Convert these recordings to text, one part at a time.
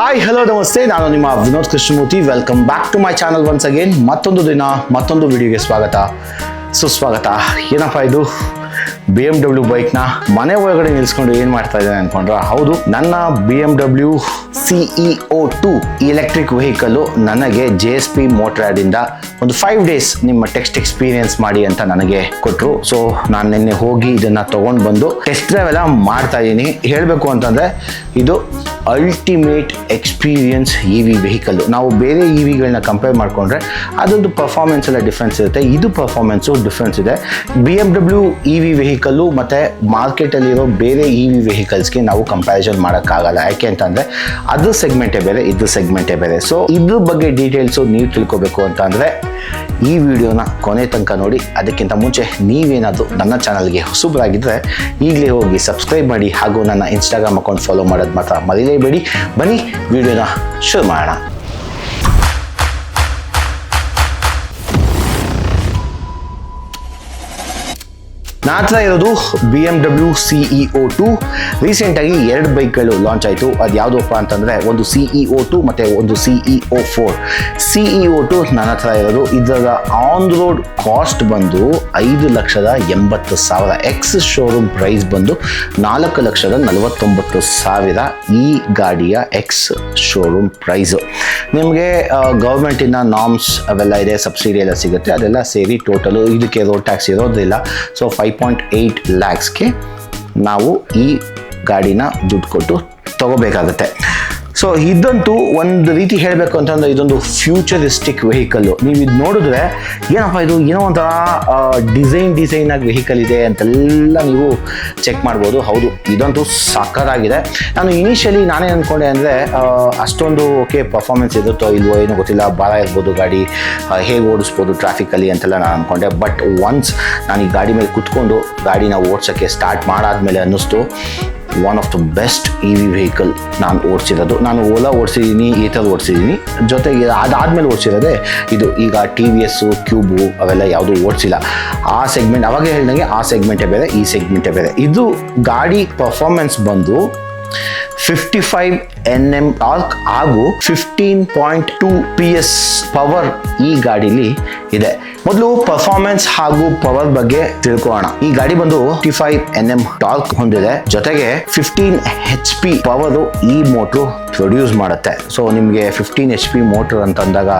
Hi hello ನಮಸ್ತೆ. ನಾನು ನಿಮ್ಮ Vinod Krishnamurthy. Welcome back to my channel once again ಮತ್ತೊಂದು ದಿನ, ಮತ್ತೊಂದು ವಿಡಿಯೋಗೆ ಸ್ವಾಗತ. ಸುಸ್ವಾಗತ. ಏನಪ್ಪ ಇದು? ಬಿ ಎಂ ಡಬ್ಲ್ಯೂ ಬೈಕ್ನ ಮನೆ ಒಳಗಡೆ ನಿಲ್ಸ್ಕೊಂಡು ಏನು ಮಾಡ್ತಾ ಇದ್ದಾನೆ ಅನ್ಕೊಂಡ್ರ, ಹೌದು, ನನ್ನ B M W CEO two electric vehicle ನನಗೆ ಜೆ ಎಸ್ ಪಿ ಮೋಟ್ರಾದಿಂದ ಒಂದು ಫೈವ್ ಡೇಸ್ ನಿಮ್ಮ ಟೆಕ್ಸ್ಟ್ ಎಕ್ಸ್ಪೀರಿಯನ್ಸ್ ಮಾಡಿ ಅಂತ ನನಗೆ ಕೊಟ್ಟರು ಸೊ ನಾನು ನಿನ್ನೆ ಹೋಗಿ ಇದನ್ನು ತೊಗೊಂಡು ಬಂದು ಟೆಸ್ಟ್ ಡ್ರೈವ್ ಎಲ್ಲ ಮಾಡ್ತಾ ಇದ್ದೀನಿ. ಹೇಳಬೇಕು ಅಂತಂದರೆ, ಇದು ultimate experience E V vehicle ನಾವು ಬೇರೆ ಇ ವಿಗಳನ್ನ ಕಂಪೇರ್ ಮಾಡಿಕೊಂಡ್ರೆ, ಅದೊಂದು ಪರ್ಫಾರ್ಮೆನ್ಸ್ ಎಲ್ಲ ಡಿಫ್ರೆನ್ಸ್ ಇರುತ್ತೆ. ಇದು ಪರ್ಫಾರ್ಮೆನ್ಸು ಡಿಫ್ರೆನ್ಸ್ ಇದೆ. B M W E V vehicle ಮತ್ತು ಮಾರ್ಕೆಟಲ್ಲಿರೋ ಬೇರೆ ಇ ವಿ ವೆಹಿಕಲ್ಸ್ಗೆ ನಾವು ಕಂಪ್ಯಾರಿಸನ್ ಮಾಡೋಕ್ಕಾಗಲ್ಲ. ಯಾಕೆ ಅಂತಂದರೆ ಅದು ಸೆಗ್ಮೆಂಟೇ ಬೇರೆ, ಇದು ಸೆಗ್ಮೆಂಟೇ ಬೇರೆ. ಸೊ ಇದ್ರ ಬಗ್ಗೆ ಡೀಟೇಲ್ಸು ನೀವು ತಿಳ್ಕೊಬೇಕು ಅಂತಂದರೆ ಈ ವಿಡಿಯೋನ ಕೊನೆ ತನಕ ನೋಡಿ. ಅದಕ್ಕಿಂತ ಮುಂಚೆ ನೀವೇನಾದರೂ ನನ್ನ ಚಾನಲ್ಗೆ ಹೊಸಬರಾಗಿದ್ದರೆ ಈಗಲೇ ಹೋಗಿ ಸಬ್ಸ್ಕ್ರೈಬ್ ಮಾಡಿ ಹಾಗೂ ನನ್ನ ಇನ್ಸ್ಟಾಗ್ರಾಮ್ ಅಕೌಂಟ್ ಫಾಲೋ ಮಾಡೋದು ಮಾತ್ರ ಮರಿಲೇಬೇಡಿ. ಬನ್ನಿ, ವಿಡಿಯೋನ ಶುರು ಮಾಡೋಣ. ಹತ್ರ ಇರೋದು B M W CEO two ರೀಸೆಂಟಾಗಿ ಎರಡು ಬೈಕ್ಗಳು ಲಾಂಚ್ ಆಯಿತು. ಅದು ಯಾವುದಪ್ಪ ಅಂತಂದರೆ ಒಂದು ಸಿಇಒ ಟು ಮತ್ತು ಒಂದು ಸಿಇಒ ಫೋರ್ ಸಿಇಒ ಟು ನನ್ನ ಹತ್ರ ಇರೋದು. ಇದರ ಆನ್ ರೋಡ್ ಕಾಸ್ಟ್ ಬಂದು ಐದು ಲಕ್ಷದ ಎಂಬತ್ತು ಸಾವಿರ. ಎಕ್ಸ್ ಶೋರೂಮ್ ಪ್ರೈಸ್ ಬಂದು ನಾಲ್ಕು ಲಕ್ಷದ ನಲವತ್ತೊಂಬತ್ತು ಸಾವಿರ ಈ ಗಾಡಿಯ ಎಕ್ಸ್ ಶೋರೂಮ್ ಪ್ರೈಸು ನಿಮಗೆ ಗೌರ್ಮೆಂಟಿನ ನಾಮ್ಸ್ ಅವೆಲ್ಲ ಇದೆ ಸಬ್ಸಿಡಿ ಎಲ್ಲ ಸಿಗುತ್ತೆ. ಅದೆಲ್ಲ ಸೇರಿ ಟೋಟಲು ಇದಕ್ಕೆ ರೋಡ್ ಟ್ಯಾಕ್ಸ್ ಇರೋದಿಲ್ಲ ಸೊ ಫೈವ್ ಪಾಯಿಂಟ್ ಏಯ್ಟ್ ಲ್ಯಾಕ್ಸ್ಗೆ ನಾವು ಈ ಗಾಡಿನ ದುಡ್ಡು ಕೊಟ್ಟು ತಗೋಬೇಕಾಗತ್ತೆ. ಸೊ ಇದಂತೂ ಒಂದು ರೀತಿ ಹೇಳಬೇಕು ಅಂತಂದ್ರೆ ಇದೊಂದು ಫ್ಯೂಚರಿಸ್ಟಿಕ್ ವೆಹಿಕಲ್ ನೀವು ಇದು ನೋಡಿದ್ರೆ ಏನಪ್ಪ ಇದು, ಏನೋ ಒಂಥರ ಡಿಸೈನ್ ಡಿಸೈನ್ ಆಗಿ ವೆಹಿಕಲ್ ಇದೆ ಅಂತೆಲ್ಲ ನೀವು ಚೆಕ್ ಮಾಡ್ಬೋದು. ಹೌದು, ಇದಂತೂ ಸಕ್ಕತ್ತಾಗಿದೆ ನಾನು ಇನಿಷಿಯಲಿ ನಾನೇ ಅಂದ್ಕೊಂಡೆ ಅಂದರೆ ಅಷ್ಟೊಂದು ಓಕೆ ಪರ್ಫಾರ್ಮೆನ್ಸ್ ಇರುತ್ತೋ ಇಲ್ವೋ ಏನೋ ಗೊತ್ತಿಲ್ಲ ಭಾರ ಇರ್ಬೋದು ಗಾಡಿ ಹೇಗೆ ಓಡಿಸ್ಬೋದು ಟ್ರಾಫಿಕಲ್ಲಿ ಅಂತೆಲ್ಲ ನಾನು ಅಂದ್ಕೊಂಡೆ ಬಟ್ ಒನ್ಸ್ ನಾನು ಈ ಗಾಡಿ ಮೇಲೆ ಕುತ್ಕೊಂಡು ಗಾಡಿನ ಓಡಿಸೋಕ್ಕೆ ಸ್ಟಾರ್ಟ್ ಮಾಡಾದ್ಮೇಲೆ ಅನ್ನಿಸ್ತು one of the best E V vehicle ನಾನು ಓಡಿಸಿರೋದು. ನಾನು ಓಲಾ ಓಡಿಸಿದ್ದೀನಿ ಈ ಥರ ಓಡಿಸಿದ್ದೀನಿ. ಜೊತೆಗೆ ಅದಾದಮೇಲೆ ಓಡಿಸಿರೋದೇ ಇದು ಈಗ ಟಿ ವಿ ಎಸ್ಸು ಕ್ಯೂಬು ಅವೆಲ್ಲ ಯಾವುದೂ ಓಡಿಸಿಲ್ಲ. ಆ ಸೆಗ್ಮೆಂಟ್ ಅವಾಗ ಹೇಳಿದಂಗೆ ಆ ಸೆಗ್ಮೆಂಟೇ ಬೇರೆ, ಈ ಸೆಗ್ಮೆಂಟೇ ಬೇರೆ. ಇದು ಗಾಡಿ ಪರ್ಫಾರ್ಮೆನ್ಸ್ ಬಂದು fifty five N M torque ಹಾಗೂ fifteen point two P S power ಈ ಗಾಡಿಲಿ ಇದೆ. ಮೊದಲು ಪರ್ಫಾರ್ಮೆನ್ಸ್ ಹಾಗೂ ಪವರ್ ಬಗ್ಗೆ ತಿಳ್ಕೊಳ್ಳೋಣ. ಈ ಗಾಡಿ ಬಂದು fifty five N M torque ಹೊಂದಿದೆ. ಜೊತೆಗೆ ಫಿಫ್ಟೀನ್ ಹೆಚ್ ಪಿ ಪವರ್ ಈ ಮೋಟ್ರು ಪ್ರೊಡ್ಯೂಸ್ ಮಾಡುತ್ತೆ. ಸೊ ನಿಮಗೆ ಫಿಫ್ಟೀನ್ ಎಚ್ ಪಿ ಮೋಟರ್ ಅಂತ ಅಂದಾಗ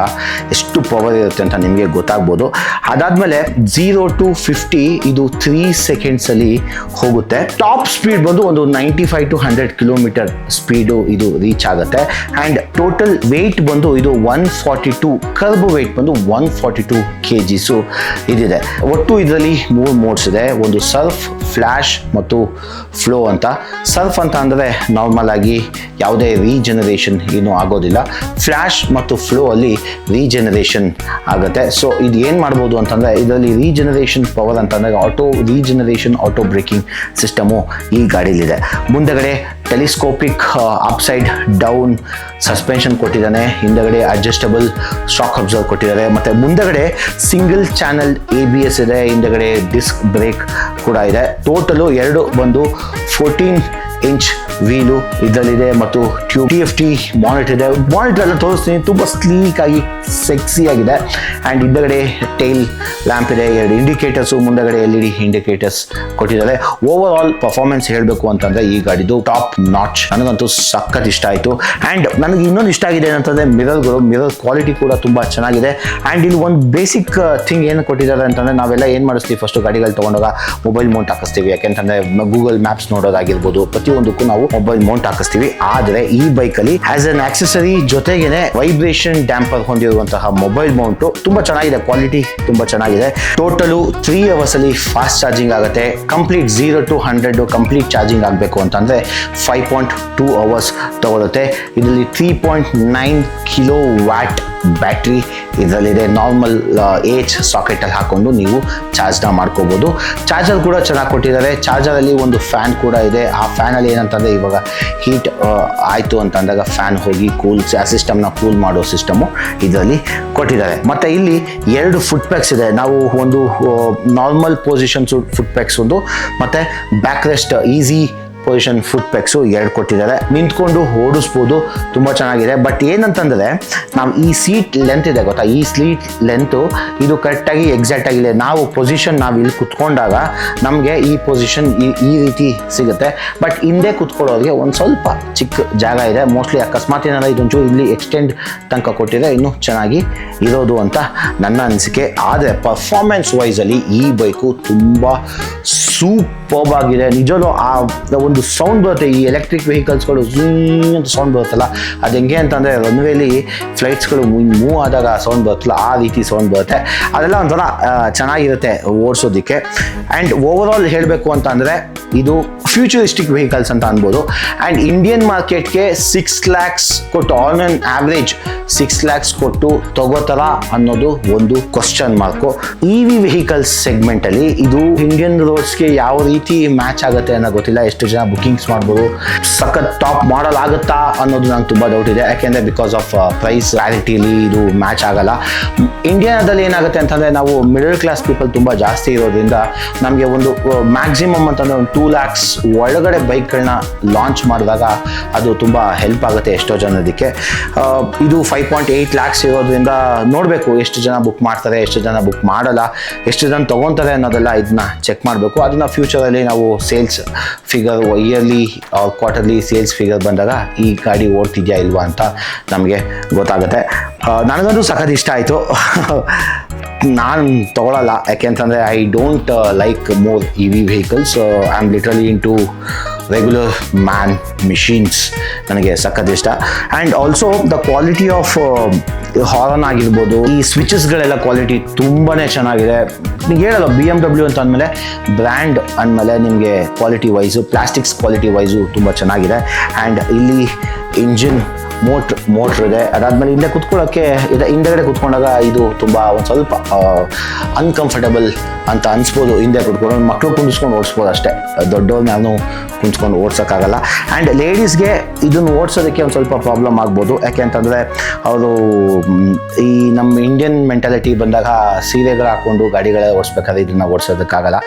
ಎಷ್ಟು ಪವರ್ ಇರುತ್ತೆ ಅಂತ ನಿಮಗೆ ಗೊತ್ತಾಗ್ಬೋದು. ಅದಾದ್ಮೇಲೆ ಝೀರೋ ಟು ಫಿಫ್ಟಿ ಇದು ತ್ರೀ ಸೆಕೆಂಡ್ಸಲ್ಲಿ ಹೋಗುತ್ತೆ. ಟಾಪ್ ಸ್ಪೀಡ್ ಬಂದು ಒಂದು ninety five to hundred kilometre speed ಇದು ರೀಚ್ ಆಗುತ್ತೆ. ಆ್ಯಂಡ್ ಟೋಟಲ್ ವೆಯ್ಟ್ ಬಂದು ಇದು one forty two kerb weight ಬಂದು one forty two K Gs ಇದಿದೆ. ಒಟ್ಟು ಇದರಲ್ಲಿ ಮೂರು ಮೋಡ್ಸ್ ಇದೆ. ಒಂದು ಸರ್ಫ್ ಫ್ಲ್ಯಾಶ್ ಮತ್ತು ಫ್ಲೋ ಅಂತ. ಸರ್ಫ್ ಅಂತ ಅಂದರೆ ನಾರ್ಮಲ್ ಆಗಿ ಯಾವುದೇ ರೀಜನರೇಷನ್ ಏನೂ ಆಗೋದಿಲ್ಲ. ಫ್ಲ್ಯಾಶ್ ಮತ್ತು ಫ್ಲೋ ಅಲ್ಲಿ ರೀಜನರೇಷನ್ ಆಗುತ್ತೆ. ಸೊ ಇದು ಏನು ಮಾಡ್ಬೋದು ಅಂತಂದರೆ ಇದರಲ್ಲಿ ರೀಜನರೇಷನ್ ಪವರ್ ಅಂತಂದರೆ auto regeneration auto braking system ಈ ಗಾಡೀಲಿದೆ. ಮುಂದಗಡೆ ಟೆಲಿಸ್ಕೋಪಿಕ್ ಅಪ್ಸೈಡ್ ಡೌನ್ ಸಸ್ಪೆನ್ಷನ್ ಕೊಟ್ಟಿದ್ದಾನೆ. ಹಿಂದಗಡೆ ಅಡ್ಜಸ್ಟಬಲ್ ಸ್ಟಾಕ್ ಅಬ್ಸರ್ವ್ ಕೊಟ್ಟಿದ್ದಾರೆ. ಮತ್ತು ಮುಂದಗಡೆ single channel A B S ಇದೆ. ಹಿಂದಗಡೆ ಡಿಸ್ಕ್ ಬ್ರೇಕ್ ಕೂಡ ಇದೆ. ಟೋಟಲು ಎರಡು ಬಂದು ಫೋರ್ಟೀನ್ ಇಂಚ್ ವೀಲು ಇದರಲ್ಲಿದೆ ಮತ್ತು two T F T monitor ಇದೆ. ಮಾನಿಟರ್ ಎಲ್ಲ ತೋರಿಸ್ತೀನಿ. ತುಂಬ ಸ್ಲೀಕ್ ಆಗಿ ಸೆಕ್ಸಿ ಆಗಿದೆ. ಆ್ಯಂಡ್ ಹಿಂದಗಡೆ ಟೈಲ್ ಲ್ಯಾಂಪ್ ಇದೆ. ಎರಡು ಇಂಡಿಕೇಟರ್ಸು ಮುಂದಗಡೆ ಎಲ್ ಇ ಡಿ ಇಂಡಿಕೇಟರ್ಸ್ ಕೊಟ್ಟಿದ್ದಾರೆ. ಓವರ್ ಆಲ್ ಪರ್ಫಾರ್ಮೆನ್ಸ್ ಹೇಳಬೇಕು ಅಂತಂದರೆ ಈ ಗಾಡಿದು ಟಾಪ್ ನಾಚ್ ನನಗಂತೂ ಸಖತ್ ಇಷ್ಟ ಆಯಿತು. ಆ್ಯಂಡ್ ನನಗೆ ಇನ್ನೊಂದು ಇಷ್ಟ ಆಗಿದೆ ಏನಂತಂದರೆ ಮಿರರ್ಗಳು ಮಿರರ್ ಕ್ವಾಲಿಟಿ ಕೂಡ ತುಂಬ ಚೆನ್ನಾಗಿದೆ. ಆ್ಯಂಡ್ ಇಲ್ಲಿ ಒಂದು ಬೇಸಿಕ್ ಥಿಂಗ್ ಏನು ಕೊಟ್ಟಿದ್ದಾರೆ ಅಂತಂದರೆ ನಾವೆಲ್ಲ ಏನು ಮಾಡಿಸ್ತೀವಿ? ಫಸ್ಟು ಗಾಡಿಗಳು ತೊಗೊಂಡಾಗ ಮೊಬೈಲ್ ಮೌಂಟ್ ಹಾಕಿಸ್ತೀವಿ. ಯಾಕೆಂತಂದರೆ ಗೂಗಲ್ ಮ್ಯಾಪ್ಸ್ ನೋಡೋದಾಗಿರ್ಬೋದು ಪ್ರತಿಯೊಂದಕ್ಕೂ ನಾವು ಮೊಬೈಲ್ ಮೌಂಟ್ ಹಾಕಿಸ್ತೀವಿ. ಆದ್ರೆ ಈ ಬೈಕಲ್ಲಿ ಆಸ್ ಅನ್ ಆಕ್ಸೆಸರಿ ಜೊತೆಗೇನೆ ವೈಬ್ರೇಷನ್ ಡ್ಯಾಂಪರ್ ಹೊಂದಿರುವಂತಹ ಮೊಬೈಲ್ ಮೌಂಟ್ ತುಂಬಾ ಚೆನ್ನಾಗಿದೆ ಕ್ವಾಲಿಟಿ ತುಂಬಾ ಚೆನ್ನಾಗಿದೆ. ಟೋಟಲು ತ್ರೀ ಅವರ್ಸ್ ಅಲ್ಲಿ ಫಾಸ್ಟ್ ಚಾರ್ಜಿಂಗ್ ಆಗುತ್ತೆ. Complete zero to hundred complete charging ಆಗಬೇಕು ಅಂತಂದ್ರೆ ಫೈವ್ ಪಾಯಿಂಟ್ ಟೂ ಅವರ್ಸ್ ತಗೊಳುತ್ತೆ. ಇದರಲ್ಲಿ three point nine kilowatt battery ಇದರಲ್ಲಿದೆ ನಾರ್ಮಲ್ ಏಜ್ ಸಾಕೆಟಲ್ಲಿ ಹಾಕ್ಕೊಂಡು ನೀವು ಚಾರ್ಜ್ನ ಮಾಡ್ಕೋಬೋದು. ಚಾರ್ಜರ್ ಕೂಡ ಚೆನ್ನಾಗಿ ಕೊಟ್ಟಿದ್ದಾರೆ. ಚಾರ್ಜರಲ್ಲಿ ಒಂದು ಫ್ಯಾನ್ ಕೂಡ ಇದೆ. ಆ ಫ್ಯಾನಲ್ಲಿ ಏನಂತಂದರೆ ಇವಾಗ ಹೀಟ್ ಆಯಿತು ಅಂತ ಅಂದಾಗ ಫ್ಯಾನ್ ಹೋಗಿ ಕೂಲ್, ಆ ಸಿಸ್ಟಮ್ನ ಕೂಲ್ ಮಾಡೋ ಸಿಸ್ಟಮು ಇದರಲ್ಲಿ ಕೊಟ್ಟಿದ್ದಾರೆ. ಮತ್ತು ಇಲ್ಲಿ ಎರಡು ಫುಟ್ ಪ್ಯಾಕ್ಸ್ ಇದೆ. ನಾವು ಒಂದು ನಾರ್ಮಲ್ ಪೊಸಿಷನ್ಸು ಫುಟ್ ಪ್ಯಾಕ್ಸ್ ಒಂದು, ಮತ್ತು backrest easy position foot pegs ಎರಡು ಕೊಟ್ಟಿದ್ದಾರೆ. ನಿಂತ್ಕೊಂಡು ಓಡಿಸ್ಬೋದು, ತುಂಬ ಚೆನ್ನಾಗಿದೆ. ಬಟ್ ಏನಂತಂದರೆ, ನಾವು ಈ ಸೀಟ್ ಲೆಂತ್ ಇದೆ ಗೊತ್ತಾ? ಈ ಸೀಟ್ ಲೆಂತು ಇದು ಕರೆಕ್ಟಾಗಿ ಎಕ್ಸಾಕ್ಟ್ ಆಗಿದೆ ನಾವು ಪೊಸಿಷನ್ ನಾವು ಇಲ್ಲಿ ಕುತ್ಕೊಂಡಾಗ ನಮಗೆ ಈ ಪೊಸಿಷನ್ ಈ ರೀತಿ ಸಿಗುತ್ತೆ. ಬಟ್ ಹಿಂದೆ ಕುತ್ಕೊಳ್ಳೋರಿಗೆ ಒಂದು ಸ್ವಲ್ಪ ಚಿಕ್ಕ ಜಾಗ ಇದೆ. ಮೋಸ್ಟ್ಲಿ ಅಕಸ್ಮಾತ್ ಏನಾರ ಇದೊಂಚೂರು ಇಲ್ಲಿ ಎಕ್ಸ್ಟೆಂಡ್ ತನಕ ಕೊಟ್ಟಿದ್ರೆ ಇನ್ನೂ ಚೆನ್ನಾಗಿ ಇರೋದು ಅಂತ ನನ್ನ ಅನಿಸಿಕೆ. ಆದರೆ ಪರ್ಫಾರ್ಮೆನ್ಸ್ ವೈಸಲ್ಲಿ ಈ ಬೈಕು ತುಂಬ ಸೂಪರ್ಬ್ ಆಗಿದೆ. ನಿಜವೂ ಆ ಒಂದು ಸೌಂಡ್ ಬರುತ್ತೆ. ಈ ಎಲೆಕ್ಟ್ರಿಕ್ ವೆಹಿಕಲ್ಸ್ಗಳು ಅಂತ ಸೌಂಡ್ ಬರುತ್ತಲ್ಲ, ಅದು ಹೆಂಗೆ ಅಂತಂದರೆ ರನ್ವೇಲಿ ಫ್ಲೈಟ್ಸ್ಗಳು ಮೂವ್ ಆದಾಗ ಸೌಂಡ್ ಬರುತ್ತಲ್ಲ, ಆ ರೀತಿ ಸೌಂಡ್ ಬರುತ್ತೆ. ಅದೆಲ್ಲ ಒಂಥರ ಚೆನ್ನಾಗಿರುತ್ತೆ ಓಡಿಸೋದಕ್ಕೆ. ಆ್ಯಂಡ್ ಓವರ್ ಆಲ್ ಹೇಳಬೇಕು ಅಂತ ಅಂದರೆ ಇದು ಫ್ಯೂಚರಿಸ್ಟಿಕ್ ವೆಹಿಕಲ್ಸ್ ಅಂತ ಅನ್ಬೋದು. ಆ್ಯಂಡ್ ಇಂಡಿಯನ್ ಮಾರ್ಕೆಟ್ಗೆ ಸಿಕ್ಸ್ ಲ್ಯಾಕ್ಸ್ ಕೊಟ್ಟು on on average six lakhs ಕೊಟ್ಟು ತಗೋತಾರ ಅನ್ನೋದು ಒಂದು question mark E V vehicles ಸೆಗ್ಮೆಂಟಲ್ಲಿ ಇದು ಇಂಡಿಯನ್ ರೋಡ್ಸ್ಗೆ ಯಾವ ರೀತಿ ಮ್ಯಾಚ್ ಆಗುತ್ತೆ ಅನ್ನೋ ಗೊತ್ತಿಲ್ಲ. ಎಷ್ಟು ಜನ ಬುಕಿಂಗ್ಸ್ ಮಾಡ್ಬೋದು, ಸಖತ್ ಟಾಪ್ ಮಾಡಲ್ ಆಗುತ್ತಾ ಅನ್ನೋದು ನಂಗೆ ತುಂಬ ಡೌಟ್ ಇದೆ. ಯಾಕೆಂದರೆ ಬಿಕಾಸ್ ಆಫ್ ಪ್ರೈಸ್ ವ್ಯಾಲಿಟಿಲಿ ಇದು ಮ್ಯಾಚ್ ಆಗಲ್ಲ. ಇಂಡಿಯಾದಲ್ಲಿ ಏನಾಗುತ್ತೆ ಅಂತಂದರೆ ನಾವು ಮಿಡಲ್ ಕ್ಲಾಸ್ ಪೀಪಲ್ ತುಂಬ ಜಾಸ್ತಿ ಇರೋದ್ರಿಂದ ನಮಗೆ ಒಂದು ಮ್ಯಾಕ್ಸಿಮಮ್ ಅಂತಂದರೆ ಒಂದು ಟೂ ಲ್ಯಾಕ್ಸ್ ಒಳಗಡೆ ಬೈಕ್ಗಳನ್ನ ಲಾಂಚ್ ಮಾಡಿದಾಗ ಅದು ತುಂಬ ಹೆಲ್ಪ್ ಆಗುತ್ತೆ ಎಷ್ಟೋ ಜನದಕ್ಕೆ ಇದು ಫೈವ್ ಪಾಯಿಂಟ್ ಏಯ್ಟ್ ಲ್ಯಾಕ್ಸ್ ಇರೋದ್ರಿಂದ ನೋಡಬೇಕು ಎಷ್ಟು ಜನ ಬುಕ್ ಮಾಡ್ತಾರೆ, ಎಷ್ಟು ಜನ ಬುಕ್ ಮಾಡಲ್ಲ, ಎಷ್ಟು ಜನ ತೊಗೊತಾರೆ ಅನ್ನೋದೆಲ್ಲ ಇದನ್ನ ಚೆಕ್ ಮಾಡಬೇಕು. ಅದನ್ನು ಫ್ಯೂಚರಲ್ಲಿ ನಾವು sales figure yearly quarterly sales figure ಬಂದಾಗ ಈ ಗಾಡಿ ಓಡ್ತಿದ್ಯಾ ಇಲ್ವಾ ಅಂತ ನಮಗೆ ಗೊತ್ತಾಗುತ್ತೆ. ನನಗಂತೂ ಸಖತ್ ಇಷ್ಟ ಆಯಿತು. ನಾನು ತೊಗೊಳಲ್ಲ. ಯಾಕೆಂತಂದರೆ I don't like more E V vehicles I am literally into regular man machines ನನಗೆ ಸಖತ್ ಇಷ್ಟ. And also the quality of horn ಆಗಿರ್ಬೋದು, ಈ ಸ್ವಿಚಸ್ಗಳೆಲ್ಲ ಕ್ವಾಲಿಟಿ ತುಂಬಾ ಚೆನ್ನಾಗಿದೆ. ನಿಮ್ಗೆ ಹೇಳಲ್ಲ ಬಿ ಎಂ ಡಬ್ಲ್ಯೂ ಅಂತ ಅಂದಮೇಲೆ ಬ್ರ್ಯಾಂಡ್ ಅಂದಮೇಲೆ ನಿಮಗೆ quality wise plastics quality wise ತುಂಬ ಚೆನ್ನಾಗಿದೆ. ಆ್ಯಂಡ್ ಇಲ್ಲಿ ಇಂಜಿನ್ ಮೋಟ್ರ್ ಮೋಟ್ರ್ ಇದೆ. ಅದಾದಮೇಲೆ ಹಿಂದೆ ಕುತ್ಕೊಳ್ಳೋಕ್ಕೆ ಇದೆ, ಹಿಂದೆಗಡೆ ಕುತ್ಕೊಂಡಾಗ ಇದು ತುಂಬ ಒಂದು ಸ್ವಲ್ಪ ಅನ್ಕಂಫರ್ಟಬಲ್ ಅಂತ ಅನಿಸ್ಬೋದು ಹಿಂದೆ ಕುತ್ಕೊಂಡು. ಮಕ್ಕಳು ಕುಂದಿಸ್ಕೊಂಡು ಓಡಿಸ್ಬೋದು ಅಷ್ಟೇ. ದೊಡ್ಡವ್ರು ನಾನು ಕುಂತ್ಕೊಂಡು ಓಡ್ಸೋಕ್ಕಾಗಲ್ಲ. ಆ್ಯಂಡ್ ಲೇಡೀಸ್ಗೆ ಇದನ್ನು ಓಡಿಸೋದಕ್ಕೆ ಒಂದು ಸ್ವಲ್ಪ ಪ್ರಾಬ್ಲಮ್ ಆಗ್ಬೋದು. ಯಾಕೆ ಅಂತಂದರೆ, ಅವರು, ಈ ನಮ್ಮ ಇಂಡಿಯನ್ ಮೆಂಟಾಲಿಟಿ ಬಂದಾಗ ಸೀರೆಗಳು ಹಾಕ್ಕೊಂಡು ಗಾಡಿಗಳ ಓಡಿಸ್ಬೇಕಾದ್ರೆ ಇದನ್ನು ಓಡಿಸೋದಕ್ಕಾಗಲ್ಲ.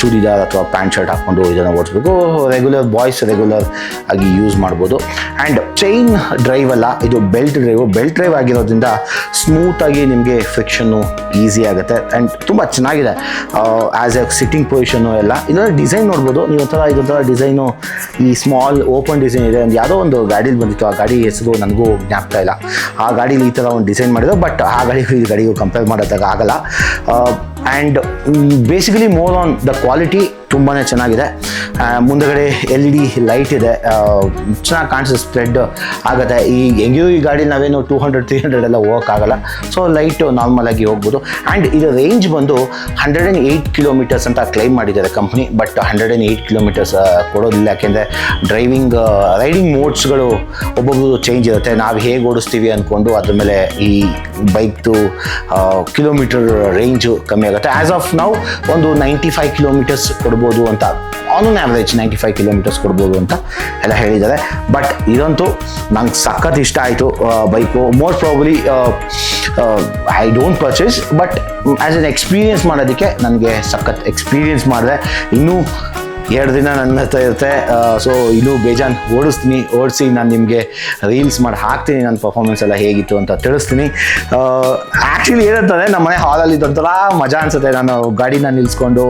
ಚೂಡಿದಾರ್ ಅಥವಾ ಪ್ಯಾಂಟ್ ಶರ್ಟ್ ಹಾಕ್ಕೊಂಡು ಇದನ್ನು ಓಡಿಸ್ಬೇಕು. ರೆಗ್ಯುಲರ್ ಬಾಯ್ಸ್ ರೆಗ್ಯುಲರ್ ಆಗಿ ಯೂಸ್ ಮಾಡ್ಬೋದು. ಆ್ಯಂಡ್ ಚೈನ್ ಡ್ರೈವ್ ಅಲ್ಲ, ಇದು ಬೆಲ್ಟ್ ಡ್ರೈವ್ ಬೆಲ್ಟ್ ಡ್ರೈವ್ ಆಗಿರೋದ್ರಿಂದ ಸ್ಮೂತಾಗಿ ನಿಮಗೆ ಫ್ರಿಕ್ಷನ್ನು ಈಸಿ ಆಗುತ್ತೆ. ಆ್ಯಂಡ್ ತುಂಬ ಚೆನ್ನಾಗಿದೆ. ಆ್ಯಸ್ ಎ ಸಿಟ್ಟಿಂಗ್ ಪೊಸಿಷನ್ನು ಎಲ್ಲ. ಇದರ ಡಿಸೈನ್ ನೋಡ್ಬೋದು. ನೀವು ಒಂಥರ, ಇದೊಂಥರ ಡಿಸೈನು ಈ ಸ್ಮಾಲ್ ಓಪನ್ ಡಿಸೈನ್ ಇದೆ ಒಂದು ಯಾವುದೋ ಒಂದು ಗಾಡೀಲಿ ಬಂದಿತ್ತು. ಆ ಗಾಡಿ ಹೆಸರು ನನಗೂ ಜ್ಞಾಪಕ ಇಲ್ಲ. ಆ ಗಾಡೀಲಿ ಈ ಥರ ಒಂದು ಡಿಸೈನ್ ಮಾಡಿದ್ರು, ಬಟ್ ಆ ಗಾಡಿಗೂ ಈ ಗಾಡಿಗೂ ಕಂಪೇರ್ ಮಾಡೋದಾಗ ಆಗಲ್ಲ. And basically more on the quality ತುಂಬಾ ಚೆನ್ನಾಗಿದೆ. ಮುಂದಗಡೆ ಎಲ್ ಇ ಡಿ ಲೈಟ್ ಇದೆ. ಚೆನ್ನಾಗಿ ಕಾಣಿಸುತ್ತೆ ಸ್ಪ್ರೆಡ್ ಆಗುತ್ತೆ. ಈ ಹೆಂಗಿಯೂ ಈ ಗಾಡಿ ನಾವೇನು ಟೂ ಹಂಡ್ರೆಡ್, ತ್ರೀ ಹಂಡ್ರೆಡ್ ಎಲ್ಲ ಹೋಗೋಕ್ಕಾಗಲ್ಲ ಸೊ, ಲೈಟು ನಾರ್ಮಲ್ ಆಗಿ ಹೋಗ್ಬೋದು. ಆ್ಯಂಡ್ ಇದು ರೇಂಜ್ ಬಂದು ಹಂಡ್ರೆಡ್ ಆ್ಯಂಡ್ ಏಯ್ಟ್ ಕಿಲೋಮೀಟರ್ಸ್ ಅಂತ ಕ್ಲೈಮ್ ಮಾಡಿದ್ದಾರೆ company. But hundred and eight kilometres ಕೊಡೋದಿಲ್ಲ. ಯಾಕೆಂದರೆ ಡ್ರೈವಿಂಗ್ ರೈಡಿಂಗ್ ಮೋಡ್ಸ್ಗಳು ಒಬ್ಬೊಬ್ಬರು ಚೇಂಜ್ ಇರುತ್ತೆ. ನಾವು ಹೇಗೆ ಓಡಿಸ್ತೀವಿ ಅಂದ್ಕೊಂಡು ಅದ್ರ ಮೇಲೆ ಈ ಬೈಕ್ದು ಕಿಲೋಮೀಟರ್ ರೇಂಜು ಕಮ್ಮಿ ಆಗುತ್ತೆ. ಆ್ಯಸ್ ಆಫ್ ನಾವು ಒಂದು ನೈಂಟಿ ಫೈವ್ ಕಿಲೋಮೀಟರ್ಸ್ ಕೊಡ್ಬೋದು ಅಂತ. On on average ninety five kilometres ಕೊಡ್ಬೋದು ಅಂತ ಎಲ್ಲ ಹೇಳಿದ್ದಾರೆ. ಬಟ್ ಇದಂತೂ ನಂಗೆ ಸಖತ್ ಇಷ್ಟ ಆಯಿತು bike most probably I don't purchase but as an experience ಮಾಡೋದಕ್ಕೆ ನನಗೆ ಸಖತ್ ಎಕ್ಸ್ಪೀರಿಯೆನ್ಸ್ ಮಾಡಿದೆ. ಇನ್ನೂ ಎರಡು ದಿನ ನನ್ನ ಹತ್ರ ಇರುತ್ತೆ. ಸೊ ಇನ್ನೂ ಬೇಜಾನ್ ಓಡಿಸ್ತೀನಿ. ಓಡಿಸಿ ನಾನು ನಿಮಗೆ ರೀಲ್ಸ್ ಮಾಡಿ ಹಾಕ್ತೀನಿ. ನನ್ನ ಪರ್ಫಾರ್ಮೆನ್ಸ್ ಎಲ್ಲ ಹೇಗಿತ್ತು ಅಂತ ತಿಳಿಸ್ತೀನಿ. ಆ್ಯಕ್ಚುಲಿ ಏನಂತಂದರೆ ನಮ್ಮ ಮನೆ ಹಾಲಲ್ಲಿ ಇದೊಂಥರ ಮಜಾ ಅನಿಸುತ್ತೆ. ನಾನು ಗಾಡಿನ ನಿಲ್ಲಿಸ್ಕೊಂಡು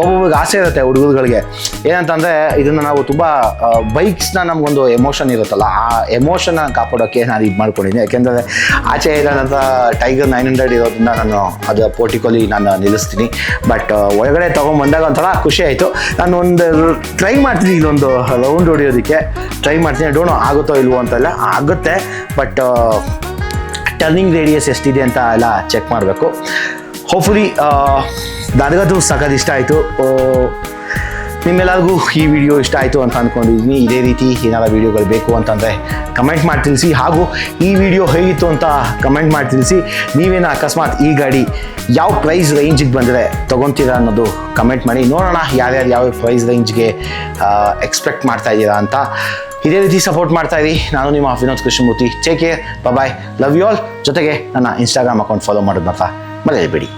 ಒಬ್ಬೊಬ್ರಿಗೆ ಆಸೆ ಇರುತ್ತೆ ಹುಡುಗರುಗಳಿಗೆ. ಏನಂತಂದರೆ ಇದನ್ನು ನಾವು ತುಂಬ ಬೈಕ್ಸ್ನ ನಮಗೊಂದು ಎಮೋಷನ್ ಇರುತ್ತಲ್ಲ, ಆ ಎಮೋಷನ್ನ ಕಾಪಾಡೋಕ್ಕೆ ನಾನು ಇದು ಮಾಡ್ಕೊಂಡಿದ್ದೀನಿ. ಯಾಕೆಂದರೆ ಆಚೆ ಇರೋದಂಥ ಟೈಗರ್ ನೈನ್ ಹಂಡ್ರೆಡ್ ಇರೋದನ್ನ ನಾನು ಅದು ಪೋರ್ಟಿಕೋಲಿ ನಾನು ನಿಲ್ಲಿಸ್ತೀನಿ. ಬಟ್ ಒಳಗಡೆ ತೊಗೊಂಬಂದಾಗ ಒಂಥರ ಖುಷಿ ಆಯಿತು. ನಾನು ಒಂದು ಟ್ರೈ ಮಾಡ್ತೀನಿ ಇದೊಂದು ರೌಂಡ್ ಹೊಡಿಯೋದಕ್ಕೆ. ಟ್ರೈ ಮಾಡ್ತೀನಿ ಡೋಣೋ ಆಗುತ್ತೋ ಇಲ್ವೋ ಅಂತೆಲ್ಲ, ಆಗುತ್ತೆ ಬಟ್ ಟರ್ನಿಂಗ್ ರೇಡಿಯಸ್ ಎಷ್ಟಿದೆ ಅಂತ ಎಲ್ಲ ಚೆಕ್ ಮಾಡಬೇಕು. ಹೋಪ್ಫುಲಿ ನನಗದು ಸಖತ್ ಇಷ್ಟ ಆಯಿತು. ನಿಮ್ಮೆಲ್ಲರಿಗೂ ಈ ವಿಡಿಯೋ ಇಷ್ಟ ಆಯಿತು ಅಂತ ಅಂದ್ಕೊಂಡಿದ್ದೀನಿ ಇದೇ ರೀತಿ ಏನಾದ್ರು ವೀಡಿಯೋಗಳು ಬೇಕು ಅಂತಂದರೆ ಕಮೆಂಟ್ ಮಾಡಿ ತಿಳಿಸಿ. ಹಾಗೂ ಈ ವಿಡಿಯೋ ಹೇಗಿತ್ತು ಅಂತ ಕಮೆಂಟ್ ಮಾಡಿ ತಿಳಿಸಿ. ನೀವೇನು ಅಕಸ್ಮಾತ್ ಈ ಗಾಡಿ ಯಾವ ಪ್ರೈಸ್ ರೇಂಜಿಗೆ ಬಂದರೆ ತೊಗೊತೀರಾ ಅನ್ನೋದು ಕಮೆಂಟ್ ಮಾಡಿ. ನೋಡೋಣ ಯಾರ್ಯಾರು ಯಾವ ಪ್ರೈಸ್ ರೇಂಜ್ಗೆ ಎಕ್ಸ್ಪೆಕ್ಟ್ ಮಾಡ್ತಾ ಇದ್ದೀರಾ ಅಂತ. ಇದೇ ರೀತಿ ಸಪೋರ್ಟ್ ಮಾಡ್ತಾ ಇರಿ. ನಾನು ನಿಮ್ಮ Vinod Krishnamurthy. Take care bye love you all ಜೊತೆಗೆ ನನ್ನ ಇನ್ಸ್ಟಾಗ್ರಾಮ್ ಅಕೌಂಟ್ ಫಾಲೋ ಮಾಡೋದು ಮಾತ್ರ ಮರೆಯಬೇಡಿ.